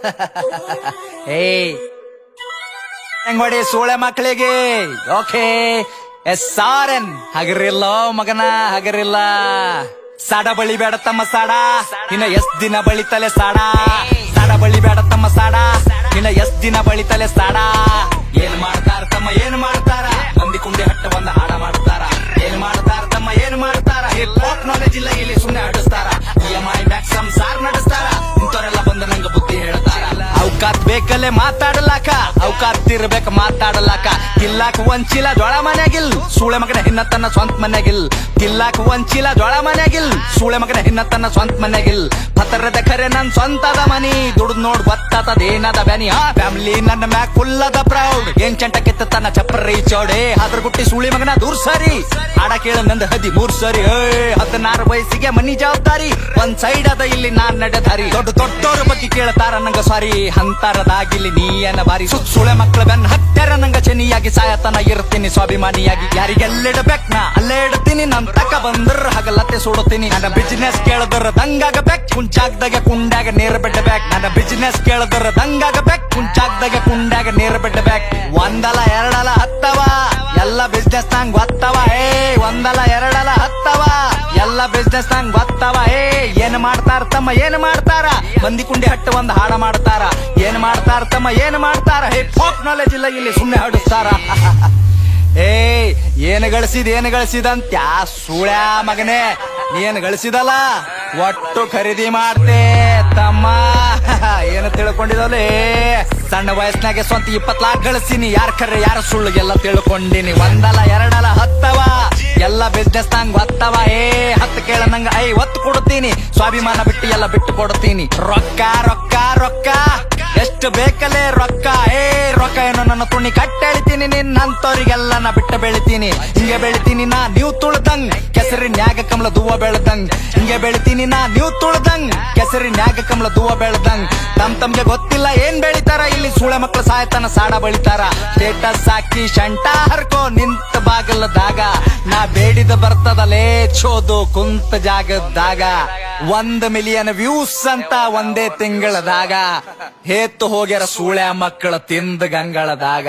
ಏಯ್. ಹೆಂಗ್ ಸೂಳೆ ಮಕ್ಕಳಿಗೆ. ಓಕೆ. ಎಸ್ ಆರ್ ಎನ್ ಹಗರಿಲ್ಲ ಮಗನ, ಹಗರಿಲ್ಲ. ಸಾಡ ಬಳಿ ಬೇಡ ತಮ್ಮ ಸಾಡ. ಇನ್ನ ಎಷ್ಟ್ ದಿನ ಬಳಿತಲೆ ಸಾಡ. ಸಾಡ ಬಳಿ ಬೇಡ ತಮ್ಮ ಸಾಡ. ಇನ್ನ ಎಷ್ಟ್ ದಿನ ಬಳಿತಲೆ ಸಾಡ. ಏನ್ ಮಾಡ್ತಾರ ತಮ್ಮ, ಏನ್ ಮಾಡ್ತಾರ? ಮಂದಿ ಕುಂಡಿ ಹಟ್ಟ ಬಂದ ಹಾಡ ಮಾಡ್ತಾರ. ಏನ್ ಮಾಡ್ತಾರ ತಮ್ಮ, ಏನ್ ಮಾಡ್ತಾರ? ಇಲ್ಲಿ ಸುಮ್ಮನೆ ಅವಕಾತ್ ಬೇಕಲ್ಲೇ ಮಾತಾಡಲಾಕ? ಅವಕಾತ್ ಇರ್ಬೇಕ ಮಾತಾಡಲಾಕ? ಒಂದ್ ಚೀಲ ಜೊಳ ಮನೆಗಿಲ್, ಸೂಳೆ ಮಗನ ಹಿನ್ನ ತನ್ನ ಸ್ವಂತ ಮನೆಗಿಲ್. ತಿಲ್ಲಾಕ ಚೀಲ ಜೋಳ ಮನೆಗಿಲ್ ಸೂಳೆ ಮಗನ ಹೆಣ್ಣ ತನ್ನ ಸ್ವಂತ ಮನೆಗಿಲ್ ಪತರದ ಖರೆ ನನ್ ಸ್ವಂತದ ಮನಿ. ದುಡ್ದು ನೋಡ್ ಗೊತ್ತಾತದೇನದ ಬ್ಯಾನಿ. ಆ ಫ್ಯಾಮಿಲಿ ನನ್ನ ಮ್ಯಾಕ್ ಫುಲ್ ಅದ ಪ್ರೌಡ್ ಏನ್ ಚಂಟ ಕಿತ್ತ ತನ್ನ ಚಪ್ಪರಿ ಚೌಡೆ ಅದ್ರ ಗುಟ್ಟಿ ಸೂಳಿ ಮಗನ ದೂರ್ ಸರಿ. ಆಡ ಕೇಳ ನಂದ ಹದಿ ಮೂರ್ ಸರಿ ಹದಿನಾರು ವಯಸ್ಸಿಗೆ ಮನಿ ಜವಾಬ್ದಾರಿ. ಒಂದ್ ಸೈಡ್ ಅದ ಇಲ್ಲಿ ನಾನ್ ನಡೆದಾರಿ. ದೊಡ್ಡ ದೊಡ್ಡೋರ ಬಗ್ಗೆ ಕೇಳ್ತಾರ ನಂಗ ಸಾರಿ. ಹಂತಾರದಾಗಿಲ್ಲಿ ನೀ ಏನ ಬಾರಿ. ಸುಳೆ ಮಕ್ಳ ಬೆನ್ ಹತ್ತರ ನಂಗ ಚನಿಯಾಗಿ ಸಾಯತನ ಇರ್ತೀನಿ. ಸ್ವಾಭಿಮಾನಿಯಾಗಿ ಯಾರಿಗೆಲ್ಲಿಡಬೇಕ್ ನಾ? ಇಡ್ತೀನಿ ನನ್ ತಕ ಬಂದ್ರ ಹಗಲತ್ತೆ ಸುಡುತ್ತೀನಿ. ನನ್ನ ಬಿಸಿನೆಸ್ ದಂಗಾಗ ಬೆಕ್ ಕುಂಚಾಗ್ದಾಗ ಕುಂಡಾಗ ನೇರ ಬಿಡ್ಬೇಕ್. ನನ್ನ ಬಿಸ್ನೆಸ್ ಕೇಳದ್ರ ದಂಗಾಗ ಬೆಕ್ ಕುಂಚಾಗ್ದಾಗ ಕುಂಡಾಗ ನೇರ ಬಿಡ್ಬೇಕ್. ಒಂದಲ, ಎರಡಲ ಹತ್ತವ, ಎಲ್ಲ ಬಿಸ್ನೆಸ್ ನಂಗ್ ಗೊತ್ತವ ಏ, ಒಂದಲ, ಎರಡಲ ಹತ್ತವ, ಎಲ್ಲ ಬಿಸ್ನೆಸ್ ನಂಗ್ ಗೊತ್ತವ ಏ, ಏನ್ ಮಾಡ್ತಾರ ತಮ್ಮ, ಏನ್ ಮಾಡ್ತಾರ? ಬಂದಿ ಕುಂಡಿ ಹಟ್ಟು ಒಂದ್ ಹಾಡ ಮಾಡ್ತಾರ. ಏನ್ ಮಾಡ್ತಾರ ತಮ್ಮ, ಏನ್ ಮಾಡ್ತಾರ? ಹಿಪ್ ಹಾಪ್ ನಾಲೆಜ್ ಇಲ್ಲ, ಇಲ್ಲಿ ಸುಮ್ನೆ ಹಾಡಿಸ್ತಾರ ಏ ಏನ್ ಗಳಿಸಿದ, ಏನ್ ಯಾ ಸುಳ್ಯಾ ಮಗನೇ ಏನ್ ಗಳಿಸಿದಲ್ಲ? ಒಟ್ಟು ಖರೀದಿ ಮಾಡ್ತೆ, ತಮ್ಮ. ಏನ ತಿಳ್ಕೊಂಡಿದಲೇ ಸಣ್ಣ ವಯಸ್ಸಿನಾಗೆ ಸ್ವಂತ ಇಪ್ಪತ್ ಲಾಕ್ ಗಳಿಸಿನಿ ಯಾರ್ ಕರ್ರೆ, ಯಾರ ಎಲ್ಲ ತಿಳ್ಕೊಂಡಿನಿ? ಒಂದಲ್ಲ, ಎರಡಲ್ಲ, ಹತ್ತವ. ಎಲ್ಲ ಬಿಸ್ನೆಸ್ ನಂಗ್ ಹತ್ತವ ಏ, ಹತ್ತು ಕೇಳ ನಂಗ ಐ, ಒತ್ತು ಕೊಡ್ತೀನಿ ಸ್ವಾಭಿಮಾನ ಬಿಟ್ಟು ಎಲ್ಲ ಬಿಟ್ಟು ಕೊಡ್ತೀನಿ ರೊಕ್ಕ ರೊಕ್ಕ ರೊಕ್ಕ. ಎಷ್ಟು ಬೇಕಲ್ಲೇ ರೊಕ್ಕ? ಏ, ರೊಕ್ಕ ಏನೋ ನನ್ನ ತುಣಿ ಕಟ್ಟೆಳಿತೀನಿ ನಿನ್ನಂತವ್ರಿಗೆಲ್ಲ ನಾ ಬಿಟ್ಟ ಬೆಳಿತೀನಿ. ಹಿಂಗೆ ಬೆಳಿತೀನಿ ನಾ, ನೀವು ತುಳ್ದಂಗ್ ಕೆಸರಿನ್ಯಾಗ ಕಮಲ ದೂವ ಬೆಳ್ದಂಗ್. ಹಿಂಗೆ ಬೆಳಿತೀನಿ ನಾ, ನೀವು ತುಳ್ದಂಗ್ ಕೆಸರಿನ್ಯಾಗ ಕಮಲ ದೂವ ಬೆಳ್ದಂಗ್. ತಮ್ ತಮ್ಗೆ ಗೊತ್ತಿಲ್ಲ ಏನ್ ಬೆಳಿತಾರ, ಇಲ್ಲಿ ಸೂಳೆ ಮಕ್ಕಳ ಸಾಯತನ ಸಾಡ ಬಳಿತಾರ. ಸ್ಟೇಟಸ್ ಸಾಕಿ ಶಂಟ ಹರ್ಕೋ ನಿಂತ ಬಾಗಲದಾಗ. ನಾ ಬೇಡಿದ ಬರ್ತದಲೇ ಚೋದು ಕುಂತ ಜಾಗದಾಗ. ಒಂದ್ ಮಿಲಿಯನ್ ವ್ಯೂಸ್ ಅಂತ ಒಂದೇ ತಿಂಗಳದಾಗ. ಹೇತ್ತು ಹೋಗ್ಯಾರ ಸೂಳೆ ಮಕ್ಕಳ ತಿಂದ ಗಂಗಳದಾಗ.